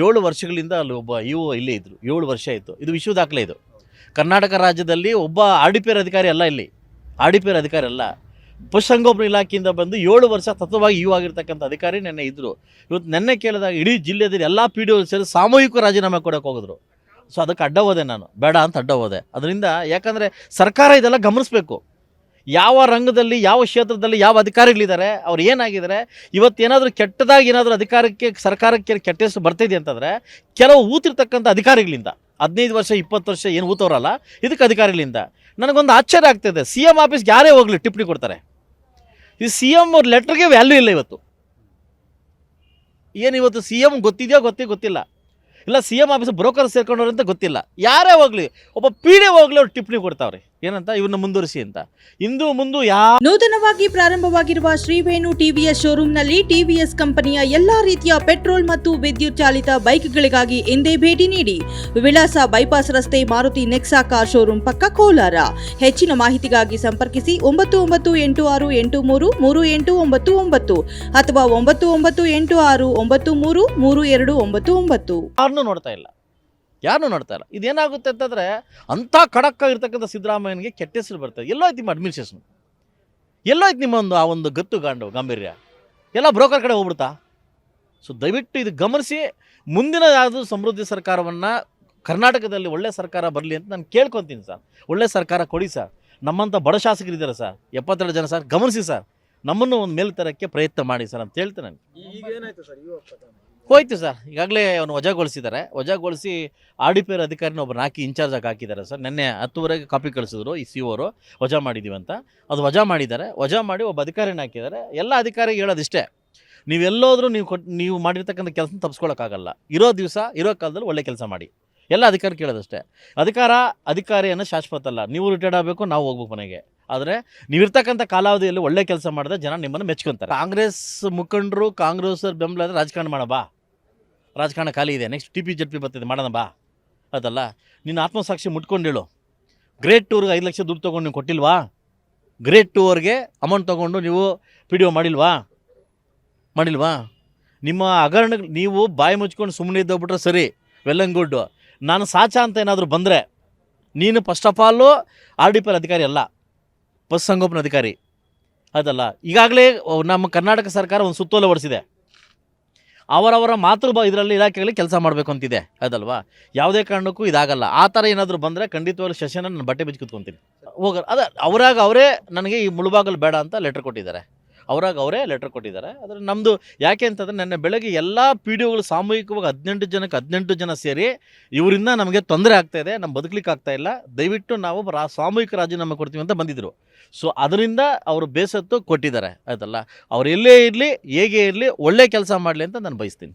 ಏಳು ವರ್ಷಗಳಿಂದ ಅಲ್ಲಿ ಒಬ್ಬ ಇವು ಇಲ್ಲೇ ಇದ್ದರು ಏಳು ವರ್ಷ ಆಯಿತು. ಇದು ವಿಶ್ವ ದಾಖಲೆ ಇದು. ಕರ್ನಾಟಕ ರಾಜ್ಯದಲ್ಲಿ ಒಬ್ಬ ಆಡಿಪೇರ್ ಅಧಿಕಾರಿ ಅಲ್ಲ ಇಲ್ಲಿ. ಆಡಿಪೇರ್ ಅಧಿಕಾರಿ ಅಲ್ಲ. ಪಶುಸಂಗೋಪನಾ ಇಲಾಖೆಯಿಂದ ಬಂದು ಏಳು ವರ್ಷ ತತ್ವವಾಗಿ ಇವು ಆಗಿರ್ತಕ್ಕಂಥ ಅಧಿಕಾರಿ ನೆನ್ನೆ ಇದ್ದರು ಇವತ್ತು ನೆನ್ನೆ ಕೇಳಿದಾಗ ಇಡೀ ಜಿಲ್ಲೆಯಲ್ಲಿ ಎಲ್ಲ ಪಿ ಡಿ ಸೇರಿ ಸಾಮೂಹಿಕ ರಾಜೀನಾಮೆ ಕೊಡೋಕೆ ಹೋಗಿದ್ರು. ಸೊ ಅದಕ್ಕೆ ಅಡ್ಡ ಹೋದೆ ನಾನು. ಬೇಡ ಅಂತ ಅಡ್ಡ ಹೋದೆ. ಅದರಿಂದ ಯಾಕಂದರೆ ಸರ್ಕಾರ ಇದೆಲ್ಲ ಗಮನಿಸಬೇಕು. ಯಾವ ರಂಗದಲ್ಲಿ, ಯಾವ ಕ್ಷೇತ್ರದಲ್ಲಿ ಯಾವ ಅಧಿಕಾರಿಗಳಿದ್ದಾರೆ, ಅವ್ರು ಏನಾಗಿದ್ದಾರೆ ಇವತ್ತೇನಾದರೂ ಕೆಟ್ಟದಾಗಿ ಏನಾದರೂ ಅಧಿಕಾರಕ್ಕೆ, ಸರ್ಕಾರಕ್ಕೆ ಕೆಟ್ಟ ಹೆಸರು ಬರ್ತಿದೆ ಅಂತಂದರೆ, ಕೆಲವು ಊತಿರ್ತಕ್ಕಂಥ ಅಧಿಕಾರಿಗಳಿಂದ, ಹದಿನೈದು ವರ್ಷ, ಇಪ್ಪತ್ತು ವರ್ಷ ಏನು ಊತವ್ರಲ್ಲ, ಇದಕ್ಕೆ ಅಧಿಕಾರಿಗಳಿಂದ ನನಗೊಂದು ಆಶ್ಚರ್ಯ ಆಗ್ತಿದೆ. ಸಿ ಎಂ ಆಫೀಸ್ಗೆ ಯಾರೇ ಹೋಗಲಿ ಟಿಪ್ಪಣಿ ಕೊಡ್ತಾರೆ. ಈ ಸಿ ಎಂ ಅವ್ರ ಲೆಟ್ರಿಗೆ ವ್ಯಾಲ್ಯೂ ಇಲ್ಲ ಇವತ್ತು. ಏನು ಇವತ್ತು ಸಿ ಎಂ ಗೊತ್ತಿದೆಯೋ ಗೊತ್ತೇ ಗೊತ್ತಿಲ್ಲ. ಇಲ್ಲ, ಸಿ ಎಂ ಆಫೀಸ್ ಬ್ರೋಕರ್ ಸೇರ್ಕೊಂಡವ್ರು ಗೊತ್ತಿಲ್ಲ. ಯಾರೇ ಹೋಗಲಿ, ಒಬ್ಬ ಪೀಡೆ ಹೋಗ್ಲಿ ಅವ್ರು ಟಿಪ್ಪಣಿ ಕೊಡ್ತಾವ್ರೆ. ಏನಂತ? ಇವನ್ನ ಮುಂದುವರಿಸಿ ಅಂತ. ಇಂದು ಮುಂದು ಯಾವ ನೂತನವಾಗಿ ಪ್ರಾರಂಭವಾಗಿರುವ ಶ್ರೀವೇಣು ಟಿವಿಎಸ್ ಶೋರೂಮ್ನಲ್ಲಿ ಟಿವಿಎಸ್ ಕಂಪನಿಯ ಎಲ್ಲಾ ರೀತಿಯ ಪೆಟ್ರೋಲ್ ಮತ್ತು ವಿದ್ಯುತ್ ಚಾಲಿತ ಬೈಕ್ಗಳಿಗಾಗಿ ಎಂದೇ ಭೇಟಿ ನೀಡಿ. ವಿಳಾಸ ಬೈಪಾಸ್ ರಸ್ತೆ ಮಾರುತಿ ನೆಕ್ಸಾ ಕಾರ್ ಶೋರೂಮ್ ಪಕ್ಕ ಕೋಲಾರ. ಹೆಚ್ಚಿನ ಮಾಹಿತಿಗಾಗಿ ಸಂಪರ್ಕಿಸಿ ಒಂಬತ್ತು ಒಂಬತ್ತು ಎಂಟು ಆರು ಎಂಟು ಮೂರು ಮೂರು ಎಂಟು ಒಂಬತ್ತು ಒಂಬತ್ತು ಅಥವಾ ಒಂಬತ್ತು ಒಂಬತ್ತು ಎಂಟು ಆರು ಒಂಬತ್ತು ಮೂರು ಮೂರು ಎರಡು ಒಂಬತ್ತು ಒಂಬತ್ತು. ನೋಡ್ತಾ ಇಲ್ಲ. ಯಾರನ್ನೂ ನೋಡ್ತಾ ಇಲ್ಲ. ಇದೇನಾಗುತ್ತೆ ಅಂತಂದರೆ ಅಂಥ ಖಡಕ್ಕಾಗಿರ್ತಕ್ಕಂಥ ಸಿದ್ದರಾಮಯ್ಯನಿಗೆ ಕೆಟ್ಟ ಹೆಸರು ಬರ್ತದೆ. ಎಲ್ಲೋ ಐತಿ ನಿಮ್ಮ ಅಡ್ಮಿನಿಸ್ಟ್ರೇಷನ್ ಎಲ್ಲೋ ಐತಿ ನಿಮ್ಮ ಒಂದು ಆ ಒಂದು ಗತ್ತು ಗಾಂಡು, ಗಾಂಭೀರ್ಯ. ಎಲ್ಲ ಬ್ರೋಕರ್ ಕಡೆ ಹೋಗ್ಬಿಡ್ತಾ? ಸೊ ದಯವಿಟ್ಟು ಇದು ಗಮನಿಸಿ. ಮುಂದಿನ ಯಾವುದು ಸಮೃದ್ಧಿ ಸರ್ಕಾರವನ್ನು ಕರ್ನಾಟಕದಲ್ಲಿ ಒಳ್ಳೆ ಸರ್ಕಾರ ಬರಲಿ ಅಂತ ನಾನು ಕೇಳ್ಕೊತೀನಿ ಸರ್. ಒಳ್ಳೆ ಸರ್ಕಾರ ಕೊಡಿ ಸರ್. ನಮ್ಮಂಥ ಬಡ ಶಾಸಕರಿದ್ದಾರೆ ಸರ್. ಎಪ್ಪತ್ತೆರಡು ಜನ ಸರ್. ಗಮನಿಸಿ ಸರ್. ನಮ್ಮನ್ನು ಒಂದು ಮೇಲ್ತರಕ್ಕೆ ಪ್ರಯತ್ನ ಮಾಡಿ ಸರ್ ಅಂತ ಹೇಳ್ತೇನೆ ನಾನು. ಈಗ ಏನಾಯ್ತು ಸರ್? ಇವಾಗ ಪ್ರಕರಣ? ಹೋಯ್ತು ಸರ್. ಈಗಾಗಲೇ ಅವನು ವಜಾಗೊಳಿಸಿದ್ದಾರೆ. ವಜಾಗೊಳಿಸಿ ಆರ್ ಡಿ ಪಿ ಆರ್ ಅಧಿಕಾರಿನ ಒಬ್ಬರು ಹಾಕಿ ಇನ್ಚಾರ್ಜ್ ಆಗಿ ಹಾಕಿದ್ದಾರೆ ಸರ್. ನಿನ್ನೆ ಹತ್ತುವರೆಗೆ ಕಾಪಿ ಕಳಿಸಿದ್ರು ಈ ಸಿ ಅವರು ವಜಾ ಮಾಡಿದ್ದೀವಿ ಅಂತ. ಅದು ವಜಾ ಮಾಡಿದ್ದಾರೆ. ವಜಾ ಮಾಡಿ ಒಬ್ಬ ಅಧಿಕಾರಿನ ಹಾಕಿದ್ದಾರೆ. ಎಲ್ಲ ಅಧಿಕಾರಿಗೆ ಹೇಳೋದಿಷ್ಟೇ. ನೀವೆಲ್ಲೋದ್ರೂ ನೀವು ಕೊಟ್ಟು ನೀವು ಮಾಡಿರ್ತಕ್ಕಂಥ ಕೆಲಸ ತಪ್ಪಿಸ್ಕೊಳಕ್ಕಾಗಲ್ಲ ಇರೋ ದಿವಸ ಇರೋ ಕಾಲದಲ್ಲಿ ಒಳ್ಳೆ ಕೆಲಸ ಮಾಡಿ. ಎಲ್ಲ ಅಧಿಕಾರಿ ಕೇಳೋದಷ್ಟೇ. ಅಧಿಕಾರ ಅಧಿಕಾರಿಯನ್ನು ಶಾಶ್ವತ ಅಲ್ಲ. ನೀವು ರಿಟೈರ್ಡ್ ಆಗಬೇಕು ನಾವು ಹೋಗ್ಬೇಕು ಮನೆಗೆ. ಆದರೆ ನೀವಿರ್ತಕ್ಕಂಥ ಕಾಲಾವಧಿಯಲ್ಲಿ ಒಳ್ಳೆ ಕೆಲಸ ಮಾಡಿದ್ರೆ ಜನ ನಿಮ್ಮನ್ನು ಮೆಚ್ಕೊಂತಾರೆ. ಕಾಂಗ್ರೆಸ್ ಮುಖಂಡರು ಕಾಂಗ್ರೆಸ್ ಬೆಂಬಲ ಆದರೆ ರಾಜಕಾರಣ ಮಾಡ ಬಾ. ರಾಜಕಾರಣ ಖಾಲಿ ಇದೆ. Next T P Z P ಬರ್ತಿದೆ ಮಾಡೋಣ ಬಾ. ಅದಲ್ಲ, ನಿನ್ನ ಆತ್ಮಸಾಕ್ಷಿ ಮುಟ್ಕೊಂಡು ಹೇಳು. ಗ್ರೇಟ್ ಟೂರ್ಗೆ ಐದು ಲಕ್ಷ ದುಡ್ಡು ತೊಗೊಂಡು ನೀವು ಕೊಟ್ಟಿಲ್ವಾ? ಗ್ರೇಟ್ ಟೂರ್ಗೆ ಅಮೌಂಟ್ ತೊಗೊಂಡು ನೀವು ಪಿ ಡಿ ಒ ಮಾಡಿಲ್ವಾ? ಮಾಡಿಲ್ವಾ? ನಿಮ್ಮ ಹಗರಣ, ನೀವು ಬಾಯಿ ಮುಚ್ಕೊಂಡು ಸುಮ್ಮನೆ ಇದ್ದೋಗ್ಬಿಟ್ರೆ ಸರಿ. ವೆಲ್ ಆ್ಯಂಡ್ ಗುಡ್ ನಾನು ಸಾಚ ಅಂತ ಏನಾದರೂ ಬಂದರೆ, ನೀನು first of all R D P ಅಧಿಕಾರಿ ಅಲ್ಲ. ಪಶುಸಂಗೋಪನಾ ಅಧಿಕಾರಿ. ಅದಲ್ಲ, ಈಗಾಗಲೇ ನಮ್ಮ ಕರ್ನಾಟಕ ಸರ್ಕಾರ ಒಂದು ಸುತ್ತೋಲೆ ಹೊಡಿಸಿದೆ ಅವರವರ ಮಾತೃ ಇದರಲ್ಲಿ ಇಲಾಖೆಗಳಲ್ಲಿ ಕೆಲಸ ಮಾಡಬೇಕು ಅಂತಿದೆ. ಅದಲ್ವಾ? ಯಾವುದೇ ಕಾರಣಕ್ಕೂ ಇದಾಗಲ್ಲ. ಆ ಥರ ಏನಾದರೂ ಬಂದರೆ ಖಂಡಿತವಾಗ್ಲೂ ಸೆಷನ್ ನಾನು ಬಟ್ಟೆ ಬಿಚ್ಚಿ ಕೂತ್ಕೊಂತೀನಿ. ಹೋಗಲ್ಲ. ಅದ, ಅವರಾಗ ಅವರೇ ನನಗೆ ಈ ಮುಳುಬಾಗಲು ಬೇಡ ಅಂತ ಲೆಟ್ರ್ ಕೊಟ್ಟಿದ್ದಾರೆ. ಅವರಾಗ ಅವರೇ ಲೆಟರ್ ಕೊಟ್ಟಿದ್ದಾರೆ. ಆದರೆ ನಮ್ಮದು ಯಾಕೆ ಅಂತಂದರೆ ನೆನ್ನೆ ಬೆಳಗ್ಗೆ ಎಲ್ಲ ಪಿ ಡಿ ಒಗಳು ಸಾಮೂಹಿಕವಾಗಿ ಹದಿನೆಂಟು ಜನಕ್ಕೆ ಹದಿನೆಂಟು ಜನ ಸೇರಿ ಇವರಿಂದ ನಮಗೆ ತೊಂದರೆ ಆಗ್ತಾ ಇದೆ ನಮ್ಮ ಬದುಕಲಿಕ್ಕೆ ಆಗ್ತಾ ಇಲ್ಲ. ದಯವಿಟ್ಟು ನಾವು ರಾ, ಸಾಮೂಹಿಕ ರಾಜೀನಾಮೆ ಕೊಡ್ತೀವಿ ಅಂತ ಬಂದಿದ್ದರು ಸೊ ಅದರಿಂದ ಅವರು ಬೇಸತ್ತು ಕೊಟ್ಟಿದ್ದಾರೆ. ಆಯ್ತಲ್ಲ? ಅವ್ರು ಎಲ್ಲೇ ಇರಲಿ, ಹೇಗೆ ಇರಲಿ, ಒಳ್ಳೆ ಕೆಲಸ ಮಾಡಲಿ ಅಂತ ನಾನು ಬಯಸ್ತೀನಿ.